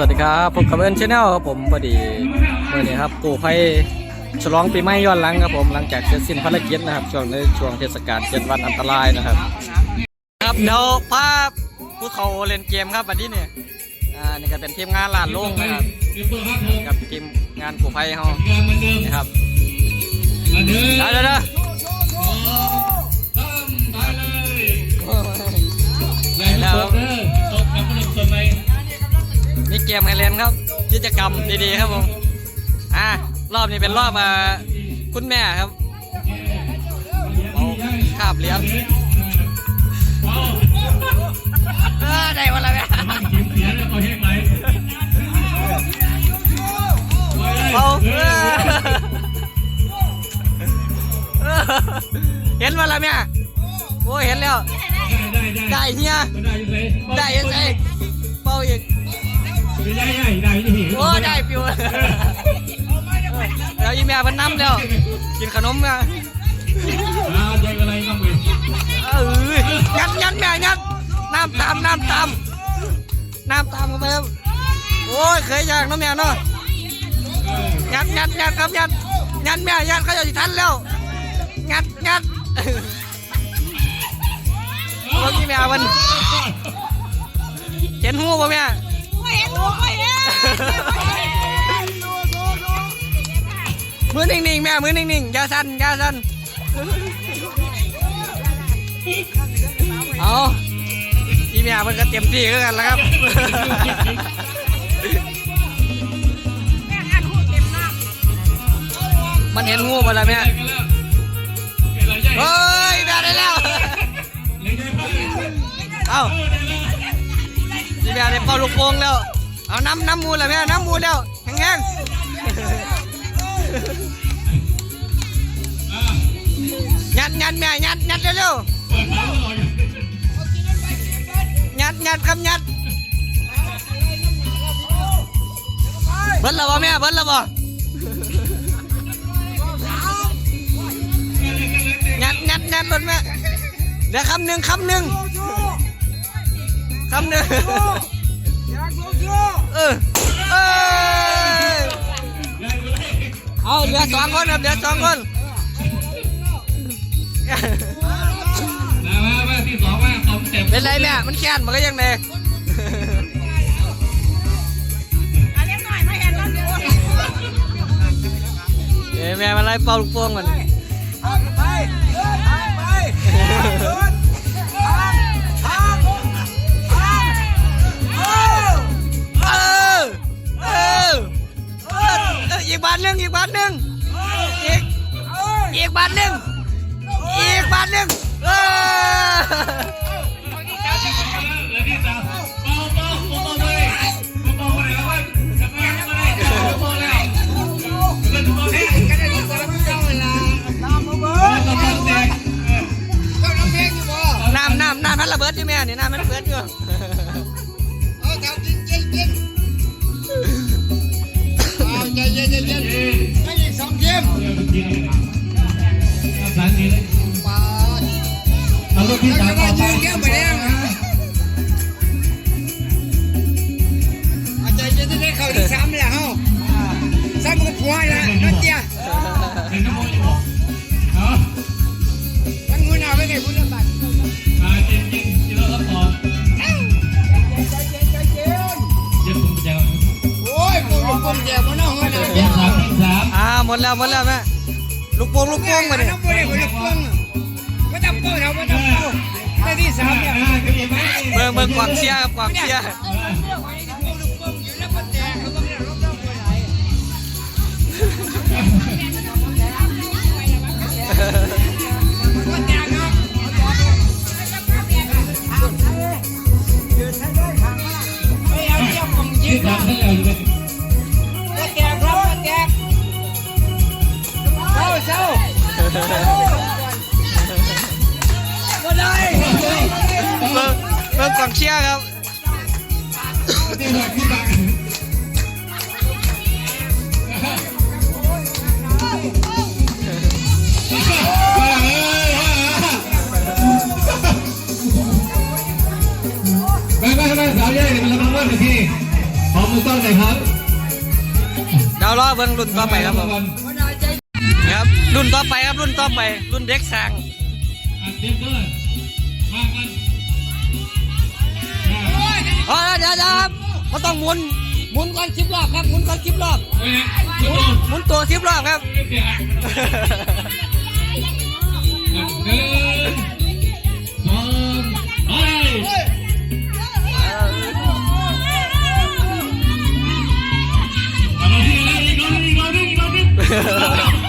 วัสดีครับผมกับเอิญชาแนลครับผมพอดีเมื่อนี้ครับกูภัยฉลองปีใหม่ย้อนหลังครับผมหลังจากเสร็จสิ้นภารกิจนะครับช่วงในช่วงเทศกาลเจ็ดวันอันตรายนะครับ ครับเดี๋ยวพาผู้เขาเล่นเกมครับวันนี้เนี่ยอ่านี่ก็เป็นทีมงานลานโล่งนะครับกับทีมงานกูภัยเขานี่ครับเดี๋ยวเดี๋ยวเดี๋ยวแล้วมีเกมให้เล่นครับ กิจกรรมดีๆครับผมอ่ารอบนี้เป็นรอบมาคุณแม่ครับเอาคาบเหรียญเออได้วันละแม่เอาเออเออเห็นวันละแม่โอ้ยเห็นแล้ว ได้เฮียได้ยังไงเป้าอีก โอ้ได้ฟิวแล้วอีแม่มันน้ำแล้ว กินขนมกันเออยัดยัดแม่ยัดน้ำตามน้ำตามน้ำตามกันไปครับโอ้ยเคยอยากน้องแม่เนาะยัดยัดยัดครับยัดยัดแม่ยัดเขาจะสิทันแล้วยัดยัดโอ้ยอีแม่มันเห็นหูป่ะแม่ เห็นลูกไม่เห็นมือนิ่งๆแม่มือนิ่งๆอย่าสั่นอย่าสั่นเอาอีแม่มันก็เต็มที่คือกันแล้วครับแม่งอันหูเต็มหน้ามันเห็นงูมาแล้วแม่เฮ้ยแม่ได้แล้ว เอา อีแม่ได้เป่าลูกโป่งแล้ว เอาน้ำน้ำมูลแล้วแม่น้ำมูลแล้วแห้งๆยัดยัดแม่ยัดยัดเร็วๆยัดยัดครับยัดเบิ้ลล้วบ่แม่เบิ้ลล้วบ่งัดงัดงัดรถแม่เดี๋ยวคำหนึ่งคำหนึ่ง คำหนึ่งเออเออเอาเหลือสองคนครับเหลือสองคนเป็นไรแม่มันแค้นมันก็ยังไงอันนี้หน่อยไม่เห็นแล้วเดี๋ยวเอ้ยแม่มาไล่เป่าลูกโป่งก่อนไปไปไปาทหนึ่งอีกบาทหนึ่งอีกอีกบาทหนึ่งอีกบาทหนึ่งเออน้ำน้ำน้ำมันระเบิดอยู่แม่นี่น้ำมันระเบิดอยู่ แล้วก็มายืนแก้มไปแล้วอาใจเย็นได้เข้าที่สามแล้วเฮาสามกับผัวละนั่นเจ้ามันงูหนาไปไหนคุณลำบากจเย็นใจเย็นโอ้ยกูลงกงแจมันน้องมันเดียวอ่าหมดแล้วหมดแล้วแม่ลูกโป่งลูกโป่งมาเนี่เนี่ย จะกงไม่ต้องกูเราไม่ต้องกูได้ที่สามเนี่ยเบิ่งเบิ่งกวางเชียครับกวางเชียร์เเบิ่งกวางเชียร์ครับ ไปไปไปสาวใหญ่มันละมันว่าที่ขอมมือก่อนหน่อยครับเดี๋ยวรอเบิ่งรุ่นต่อไปครับผมครับ รุ่นต่อไปครับรุ่นต่อไป รุ่นเด็กสร้างเด็กเกินมากัน อ๋อเดี๋ยวเดี๋ยวครับเขาต้องหมุนหมุนก่อนสิบรอบครับหมุนก่อนสิบรอบเฮ้ยกระโดดหมุนตัวสิบรอบครับเสียหนึ่งสองไปเอามาที่อะไรอีกรอบนึงอีกรอบนึงอีกรอบนึ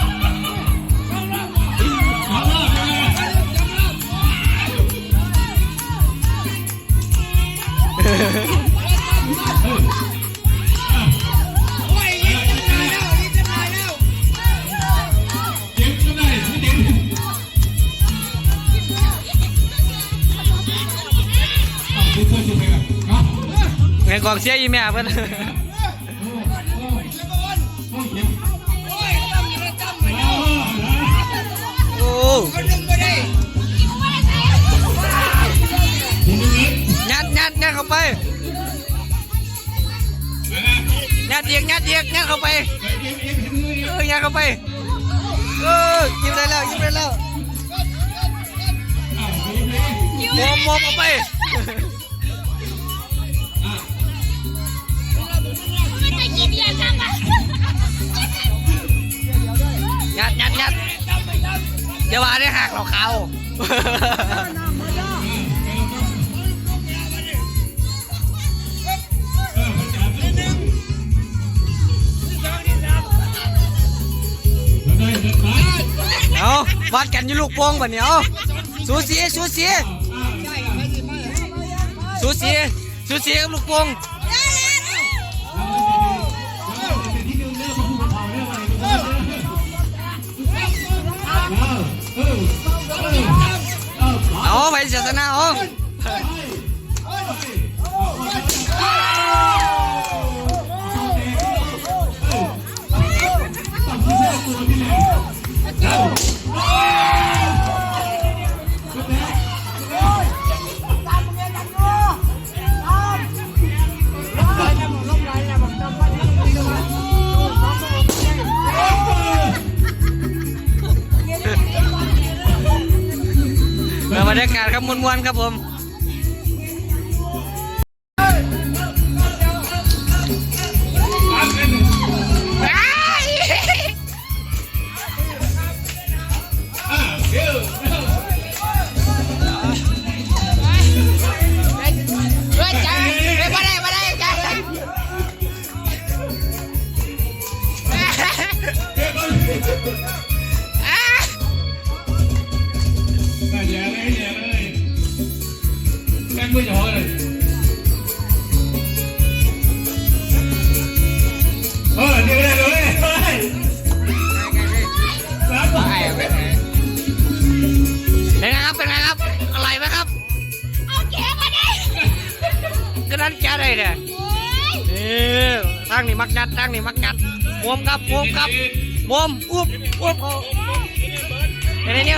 ได้ไม่เจ็บเอาพูดพูดไปกันเอาไงกองเสียอีแม่เพิ่น ยกยัดเอียกยัดเข้าไปเออยัดเข้าไปเออยิงได้แล้วยิงได้แล้วมอมมอมเข้าไปไม่กินเบียร์จังวะยัดยัดยัดเดี๋ยวว่าได้หักเราเขา เอาวัดกันอยู่ลูกโป่งป่ะเนี่ยเอาสูสีสูสีสูสีสูสีกับลูกโป่งเอาไปเสียสนะเอา มวนๆครับผม ก็นั้แกได้เนี่ยโอ้งนี่มักงัดทางนี่มักงัดมวมครับมวมครับมวมอุ้มอุ้มเอาเดี๋ยวนี้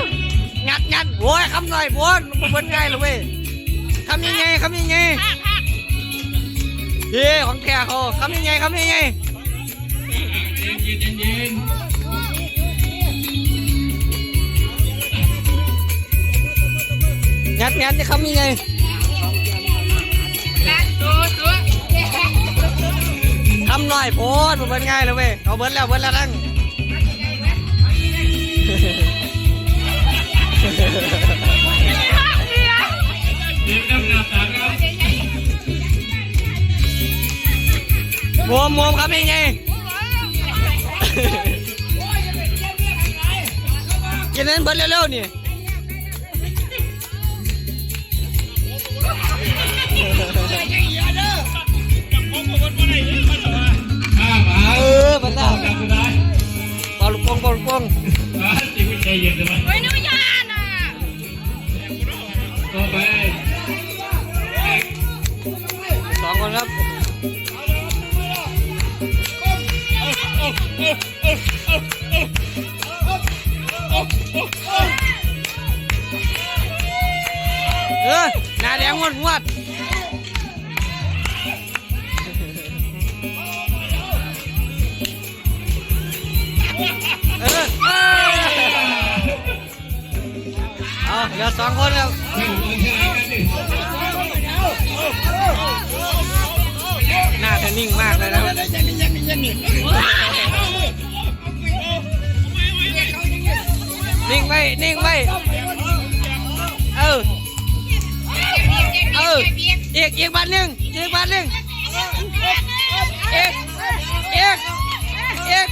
งัดงัดโว้ยคำหน่อยโว้ยมันเป็นไงล่ะเว้ยคำยังไงคำยังไงเฮ้ของแท้เขาคำยังไงคำยังไงงัดงัดจะคำยังไงำหน่อยโพดมันเป็นไงล่ะเว้ยเอาเบิร์ดแล้วเบิร์ดแล้วนั่งเย็นน้ำหนักต่างกันมวมมวมคำยังไงกินนั้นเบิร์ดเร็วๆนี่ข้ามาเออมันแล้วจับกูได้ เป่าลูกโป่งเป่าลูกโป่งจริงไม่ใจเย็นเลยไม่นุญาตอะต่อไปสองคนครับเออหน้าแดงงวดงวด ลือสองคนครับหน้าเธอนิ่งมากเลยนะครับนิ่งไว้นิ่งไว้เออเอออีกอีกบันหนึ่งอีกบันหนึ่งอีกอีกอีก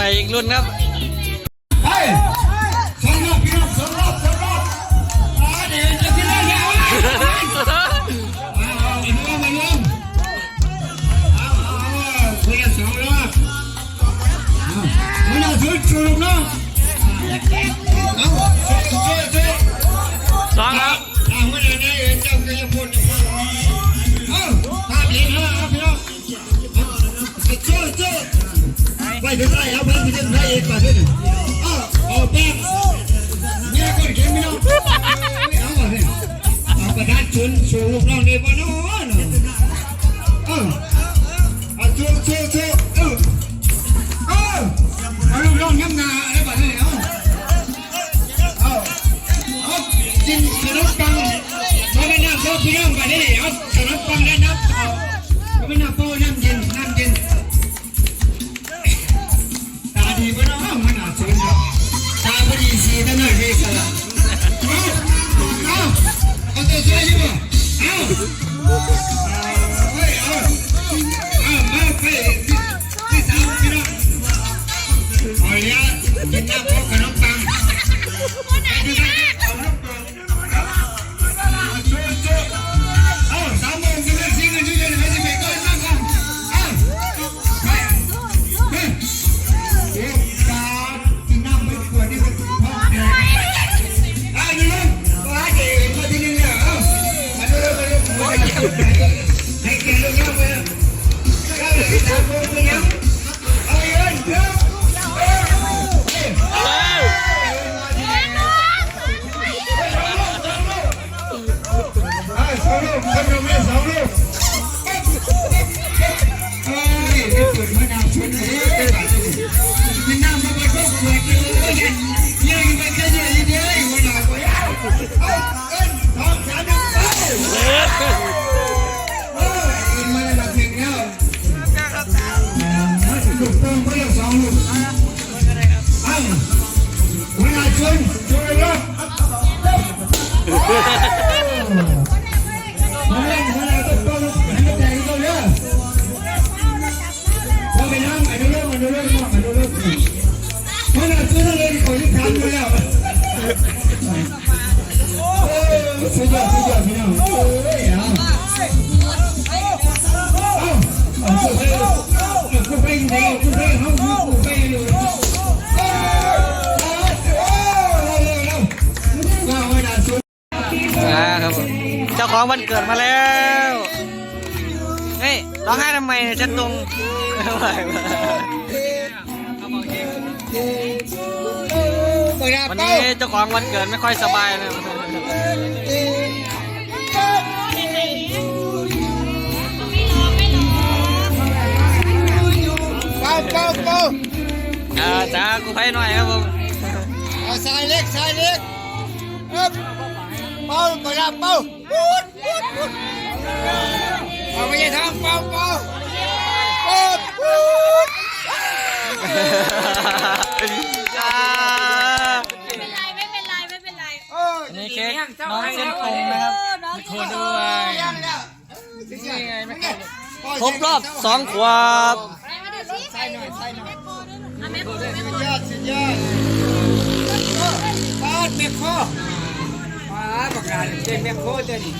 ไปอีกรุ่นครับไปสองรอบพี่น้องสองรอบสองรอบอ่าเดี๋ยวจะที่ไหนเนี่ยเอาเอาอีกรอบมาเริ่มเอาเอาเอาคุยกันสองรอบเอาไม่น่าชุดชุดเนาะเอาช่วยช่วยสองครับทางวันนี้เองเจ้าก็ยังพูดอยู่เอาภาพเห็นแล้วครับพี่น้องช่วยช่วย ไปถึงไหนเอาไปถึงไหนเองไปถึงเอาเอาแป้งเนี่ยคนเขียนพี่น้องเอาไปเอาประธานชุนชูลูกน้องนี่บ่น้องเนาะเอาเอาช่วยช่วยช่ วันเกิดมาแล้วเฮ้ยร้องไห้ทำไมเนี่ยฉันตรงไหววะวันนี้เจ้าของวันเกิดไม่ค่อยสบายนะเป้าเป้าเป้าอ่าจ้ากูไปหน่อยครับผมเอาสายเล็กสายเล็กเอ๊บเป้าไปละเป้าปูดปูดปูด เอาไปยังทางเป้าเปล่าไม่เป็นไรไม่เป็นไรไม่เป็นไรโอ้ยนี่เค้กน้องเส้นตรงนะครับขอด้วยยังแล้วครบรอบสองขวบใส่หน่อยใส่หน่อยแม่โคด้วยแม่โคสุดยอดสุดยอดปาดเมฆโคปาดประกาศเจ๊เมฆโคเจ้านี่